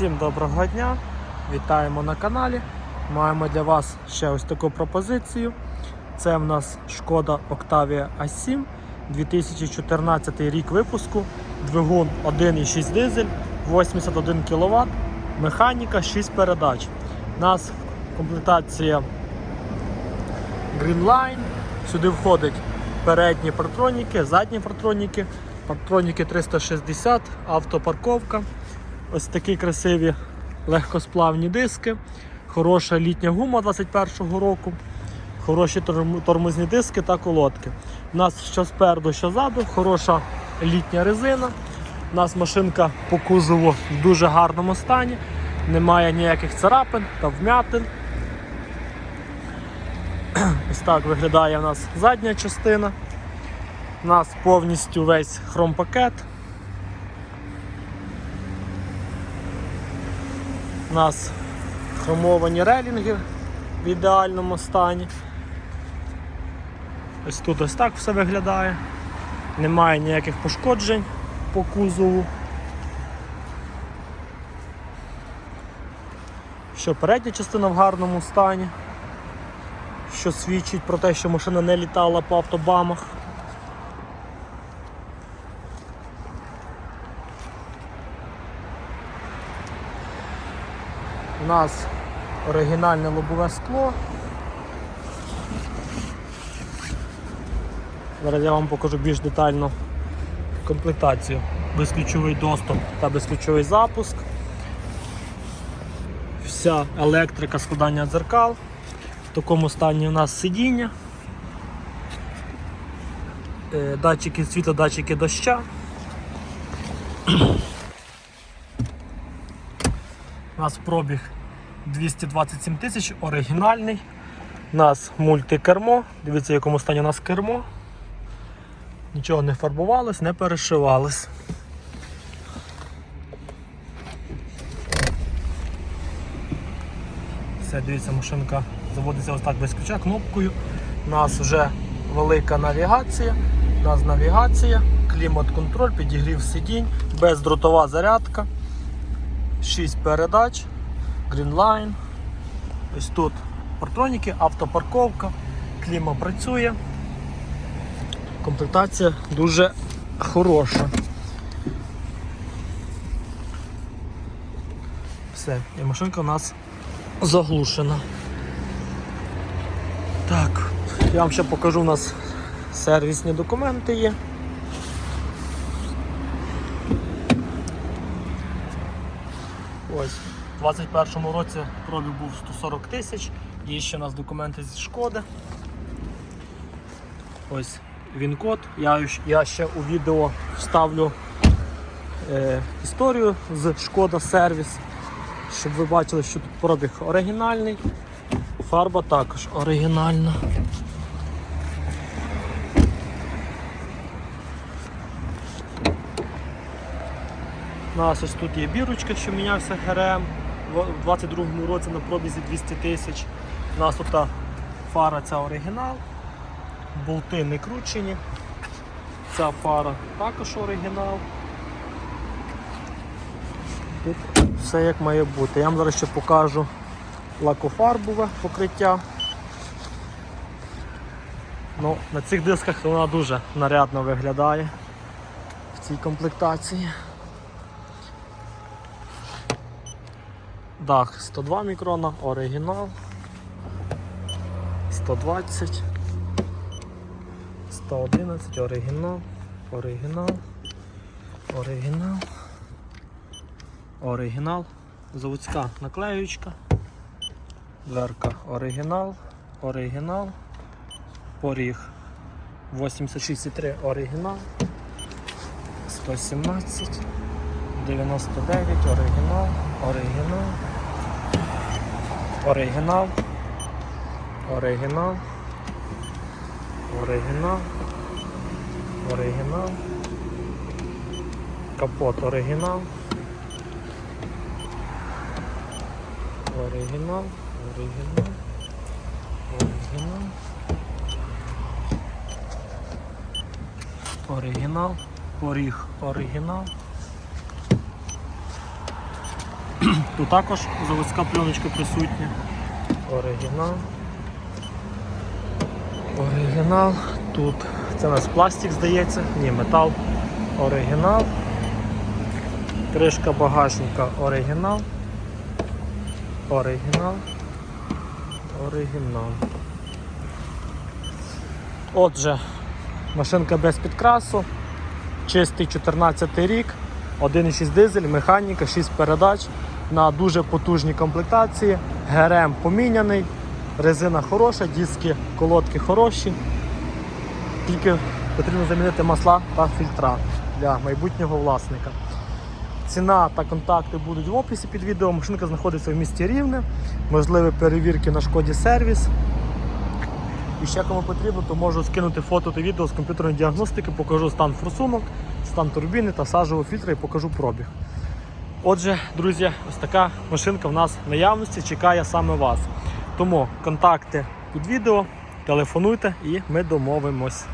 Всім доброго дня! Вітаємо на каналі. Маємо для вас ще ось таку пропозицію. Це в нас шкода Octavia A7 2014 рік випуску. Двигун 1,6 дизель, 81 кВт, механіка 6 передач. У нас комплектація Greenline. Сюди входить передні партроніки, задні партроніки, партроніки 360, автопарковка. Ось такі красиві легкосплавні диски, хороша літня гума 21-го року, хороші тормозні диски та колодки. У нас що спереду, що ззаду, хороша літня резина. У нас машинка по кузову в дуже гарному стані, немає ніяких царапин та вмятин. Ось так виглядає у нас задня частина. У нас повністю весь хромпакет. У нас хромовані релінги в ідеальному стані. Ось тут ось так все виглядає. Немає ніяких пошкоджень по кузову. Що передня частина в гарному стані, що свідчить про те, що машина не літала по автобамах. Нас оригінальне лобове скло. Зараз я вам покажу більш детально комплектацію. Безключовий доступ та безключовий запуск. Вся електрика складання дзеркал. В такому стані у нас сидіння. Е, Датчики світла, датчики доща. У нас пробіг 227 тисяч, оригінальний. У нас мультикермо. Дивіться, в якому стані у нас кермо. Нічого не фарбувалось, не перешивалось. Все, дивіться, машинка заводиться ось так без ключа кнопкою. У нас вже велика навігація. У нас навігація, клімат-контроль, підігрів сидінь, бездротова зарядка. 6 передач, Greenline. Ось тут партроніки, автопарковка, кліма працює. Комплектація дуже хороша. Все, і машинка у нас заглушена. Так, я вам ще покажу, у нас сервісні документи є. Ось, у 21-му році пробіг був 140 тисяч, є ще у нас документи зі шкоди. Ось він код. Я, я ще у відео вставлю е, історію з шкода сервіс, щоб ви бачили, що тут пробіг оригінальний, фарба також оригінальна. У нас ось тут є бірочка, що мінявся ГРМ в 22-му році на пробізі 200 тисяч. У нас тут фара ця оригінал, болти не кручені. Ця фара також оригінал. Тут все як має бути. Я вам зараз ще покажу лакофарбове покриття. Ну, На цих дисках вона дуже нарядно виглядає в цій комплектації. Дах 102 мікрона, оригінал. 120, 111, оригінал, оригінал, оригінал, оригінал, заводська наклеючка, дверка оригінал, оригінал, поріг 86,3 оригінал, 117, 99, оригінал, оригінал, оригінал, оригінал, оригінал, оригінал, капот оригінал, оригінал, оригінал, оригінал, оригінал, поріг оригінал, Тут також заводська пленочка присутня. Оригінал. Оригінал. Тут це у нас пластик здається, ні, метал. Оригінал. Кришка багажника оригінал. Оригінал. Оригінал. Отже, машинка без підкрасу. Чистий 14 рік, 1,6 дизель, механіка, 6 передач на дуже потужній комплектації. ГРМ поміняний, резина хороша, диски, колодки хороші. Тільки потрібно замінити масла та фільтра для майбутнього власника. Ціна та контакти будуть в описі під відео. Машинка знаходиться в місті Рівне, можливі перевірки на шкоді сервіс. І ще кому потрібно, то можу скинути фото та відео з комп'ютерної діагностики, покажу стан форсунок, стан турбіни та сажового фільтра і покажу пробіг. Отже, друзі, ось така машинка в нас в наявності чекає саме вас. Тому контакти під відео, телефонуйте і ми домовимось.